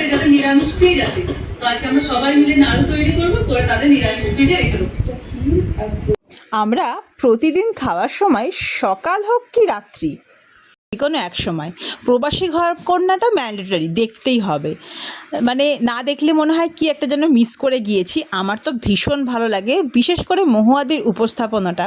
আছে যাতে নিরামিষ ফ্রিজ আছে তো আজকে আমরা সবাই মিলে নাড়ু তৈরি করব, করে তাদের নিরামিষ ফ্রিজে রেখে দেবো। আমরা প্রতিদিন খাওয়ার সময় সকাল হোক কি রাত্রি যে কোনো এক সময়। প্রবাসী ঘর কন্যাটা ম্যান্ডেটরি দেখতেই হবে। মানে না দেখলে মনে হয় কি একটা যেন মিস করে গিয়েছি। আমার তো ভীষণ ভালো লাগে, বিশেষ করে মহুয়াদির উপস্থাপনাটা।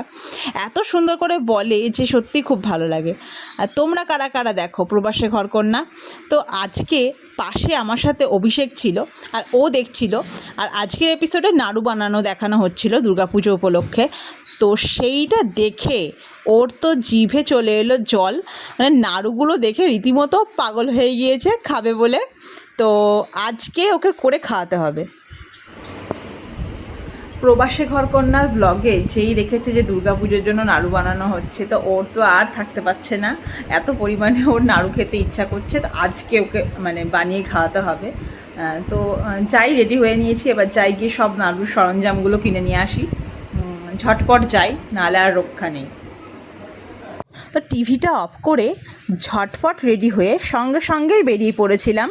এত সুন্দর করে বলে যে সত্যি খুব ভালো লাগে। আর তোমরা কারা কারা দেখো প্রবাসী ঘর কন্যা? তো আজকে পাশে আমার সাথে অভিষেক ছিল, আর ও দেখছিল। আর আজকের এপিসোডে নাড়ু বানানো দেখানো হচ্ছিল দুর্গাপুজো উপলক্ষে। তো সেইটা দেখে ওর তো জিভে চলে এলো জল। মানে নাড়ুগুলো দেখে রীতিমতো পাগল হয়ে গিয়েছে, খাবে বলে। তো আজকে ওকে করে খাওয়াতে হবে। প্রবাসী ঘর কন্যার ব্লগে যেই দেখেছে যে দুর্গা পুজোর জন্য নাড়ু বানানো হচ্ছে, তো ওর তো আর থাকতে পারছে না। এত পরিমাণে ওর নাড়ু খেতে ইচ্ছা করছে, তো আজকে ওকে মানে বানিয়ে খাওয়াতে হবে। তো যাই রেডি হয়ে নিয়েছি, এবার যাই গিয়ে সব নাড়ুর সরঞ্জামগুলো কিনে নিয়ে আসি। ঝটপট যাই, নাহলে আর রক্ষা নেই। তো টিভিটা অফ করে ঝটপট রেডি হয়ে সঙ্গে সঙ্গেই বেরিয়ে পড়েছিলাম।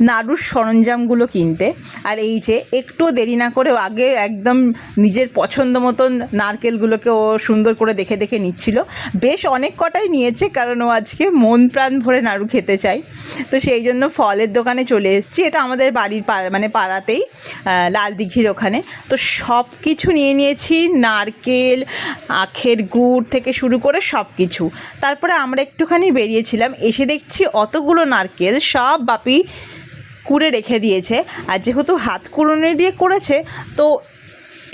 নাড়ুর সরঞ্জামগুলো কিনতে। আর এই যে একটু দেরি না করে আগে একদম নিজের পছন্দ মতন নারকেলগুলোকে ও সুন্দর করে দেখে দেখে নিচ্ছিল। বেশ অনেক কটাই নিয়েছে কারণ ও আজকে মন প্রাণ ভরে নাড়ু খেতে চাই তো সেই জন্য ফলের দোকানে চলে এসেছি। এটা আমাদের বাড়ির পাড়া মানে পাড়াতেই আহ, লাল দিঘির ওখানে। তো সব কিছু নিয়ে নিয়েছি নারকেল আখের গুড় থেকে শুরু করে সব কিছু তারপরে আমরা একটুখানি বেরিয়েছিলাম। এসে দেখছি অতগুলো নারকেল সব বাপি কুড়ে রেখে দিয়েছে। আর যেহেতু হাত কুড়োনি দিয়ে করেছে, তো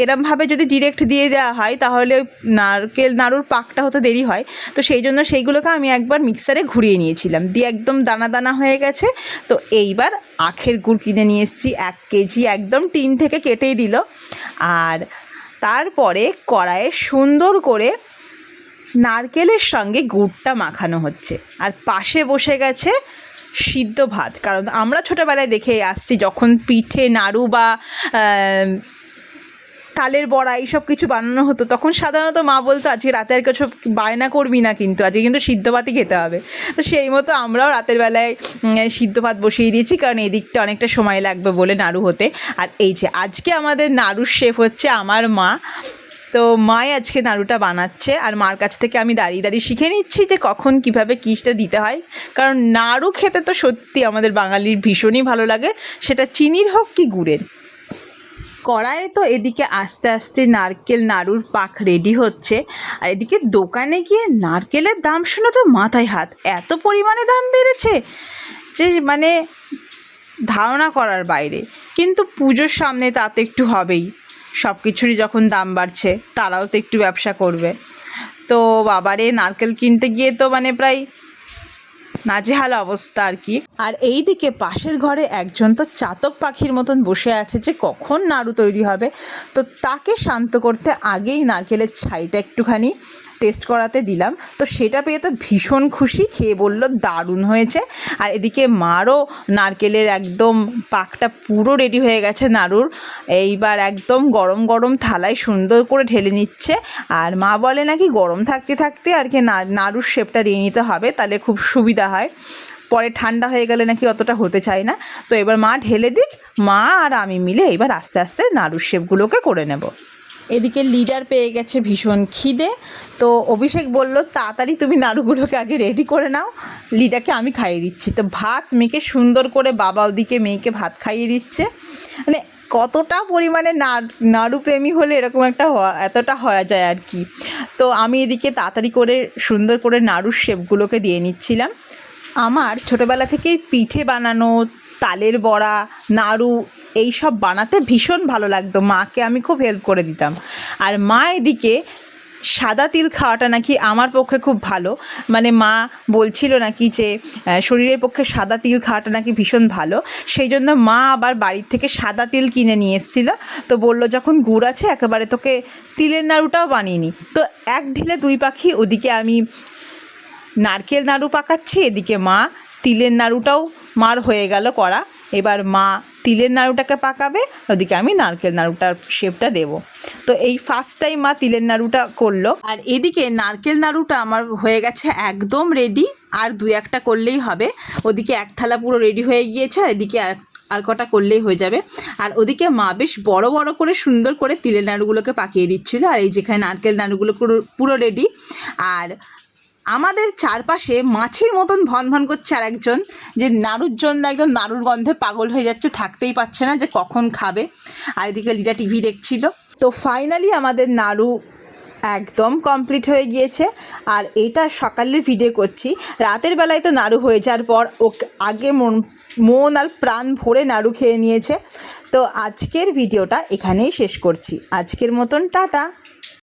এরমভাবে যদি ডিরেক্ট দিয়ে দেওয়া হয়, তাহলে নারকেল, নাড়ুর পাকটা হতে দেরি হয়। তো সেই জন্য সেইগুলোকে আমি একবার মিক্সারে ঘুরিয়ে নিয়েছিলাম। দিয়ে একদম দানা দানা হয়ে গেছে। তো এইবার আখের গুড় কিনে নিয়ে এসেছি, এক কেজি একদম টিন থেকে কেটেই দিল। আর তারপরে কড়াইয়ে সুন্দর করে নারকেলের সঙ্গে গুড়টা মাখানো হচ্ছে। আর পাশে বসে গেছে সিদ্ধ ভাত। কারণ আমরা ছোটোবেলায় দেখে আসছি যখন পিঠে নাড়ু বা তালের বড়া এইসব কিছু বানানো হতো, তখন সাধারণত মা বলতো, আজকে রাতে আর কিছু বায়না করবি না কিন্তু, আজকে কিন্তু সিদ্ধ ভাতই খেতে হবে। তো সেই মতো আমরাও রাতের বেলায় সিদ্ধ ভাত বসিয়ে দিয়েছি, কারণ এদিকটা অনেকটা সময় লাগবে বলে নাড়ু হতে। আর এই যে আজকে আমাদের নাড়ুর শেফ হচ্ছে আমার মা তো মাই আজকে নাড়ুটা বানাচ্ছে আর মার কাছ থেকে আমি দাঁড়িয়ে দাঁড়িয়ে শিখে নিচ্ছি যে কখন কীভাবে কিসটা দিতে হয়। কারণ নাড়ু খেতে তো সত্যি আমাদের বাঙালির ভীষণই ভালো লাগে, সেটা চিনির হোক কি গুড়ের। কড়াইয়ে তো এদিকে আস্তে আস্তে নারকেল নাড়ুর পাক রেডি হচ্ছে, আর এদিকে দোকানে গিয়ে নারকেলের দাম শুনে তো মাথায় হাত, এত পরিমাণে দাম বেড়েছে যে মানে ধারণা করার বাইরে। কিন্তু পুজোর সামনে তা তো একটু হবেই। সব কিছুরই যখন দাম বাড়ছে, তারাও তো একটু ব্যবসা করবে। তো বাবারে, নারকেল কিনতে গিয়ে তো মানে প্রায় নাজেহাল অবস্থা আর কি। আর এই দিকে পাশের ঘরে একজন তো চাতক পাখির মতন বসে আছে যে কখন নাড়ু তৈরি হবে। তো তাকে শান্ত করতে আগেই নারকেলের ছাইটা একটুখানি টেস্ট করাতে দিলাম। তো সেটা পেয়ে তো ভীষণ খুশি, খেয়ে বলল দারুণ হয়েছে। আর এদিকে মারও নারকেলের একদম পাকটা পুরো রেডি হয়ে গেছে নাড়ুর। এইবার একদম গরম গরম থালায় সুন্দর করে ঢেলে নিচ্ছে। আর মা বলে নাকি গরম থাকতে থাকতে আর কি নাড়ুর শেপটা দিয়ে নিতে হবে, তাহলে খুব সুবিধা হয়। পরে ঠান্ডা হয়ে গেলে নাকি অতটা হতে চায় না। তো এবার মা ঢেলে দিক, মা আর আমি মিলে এবার আস্তে আস্তে নাড়ুর শেপগুলোকে করে নেব। এদিকে লিডার পেয়ে গেছে ভীষণ খিদে। তো অভিষেক বলল, তাড়াতাড়ি তুমি নাড়ুগুলোকে আগে রেডি করে নাও। লিডাকে আমি খাইয়ে দিচ্ছি। তো ভাত মেয়েকে সুন্দর করে বাবা ওদিকে মেয়েকে ভাত খাইয়ে দিচ্ছে। মানে কতটা পরিমাণে নাড় প্রেমী হলে এরকম একটা এতটা হওয়া যায় আর কি। তো আমি এদিকে তাড়াতাড়ি করে সুন্দর করে নাড়ুর শেপগুলোকে দিয়ে নিচ্ছিলাম। আমার ছোটোবেলা থেকেই পিঠে বানানো, তালের বড়া, নাড়ু এই সব বানাতে ভীষণ ভালো লাগতো। মাকে আমি খুব হেল্প করে দিতাম। আর মা এদিকে সাদা তিল খাওয়াটা নাকি আমার পক্ষে খুব ভালো। মানে মা বলছিল নাকি যে শরীরের পক্ষে সাদা তিল খাওয়াটা নাকি ভীষণ ভালো। সেই জন্য মা আবার বাড়ির থেকে সাদা তিল কিনে নিয়ে এসেছিল। তো বলল, যখন গুড় আছে, একেবারে তোকে তিলের নাড়ুটাও বানিয়ে নি। তো এক ঢিলে দুই পাখি, ওদিকে আমি নারকেল নাড়ু পাকাচ্ছি, এদিকে মা তিলের নাড়ুটাও মার হয়ে গেল করা এবার মা তিলের নাড়ুটাকে পাকাবে, ওদিকে আমি নারকেল নাড়ুটার শেপটা দেব। তো এই ফার্স্ট টাইম মা তিলের নাড়ুটা করল। আর এদিকে নারকেল নাড়ুটা আমার হয়ে গেছে একদম রেডি আর দু একটা করলেই হবে। ওদিকে এক থালা পুরো রেডি হয়ে গিয়েছে, আর এদিকে আর আর কটা করলেই হয়ে যাবে। আর ওদিকে মা বেশ বড় বড় করে সুন্দর করে তিলের নাড়ুগুলোকে পাকিয়ে দিচ্ছিল, আর এই যেখানে নারকেল নাড়ুগুলো পুরো পুরো রেডি আর আমাদের চারপাশে মাছির মতন ভন ভন করছে আর একজন যে নাড়ুর জন্য একদম নাড়ুর গন্ধে পাগল হয়ে যাচ্ছে, থাকতেই পারছে না যে কখন খাবে। আর এদিকে লিডা টিভি দেখছিল। তো ফাইনালি আমাদের নাড়ু একদম কমপ্লিট হয়ে গিয়েছে। আর এটা সকালের ভিডিও করছি। রাতের বেলায় তো নাড়ু হয়ে যাওয়ার পর ও আগে মন মন আর প্রাণ ভরে নাড়ু খেয়ে নিয়েছে। তো আজকের ভিডিওটা এখানেই শেষ করছি। আজকের মতন টাটা।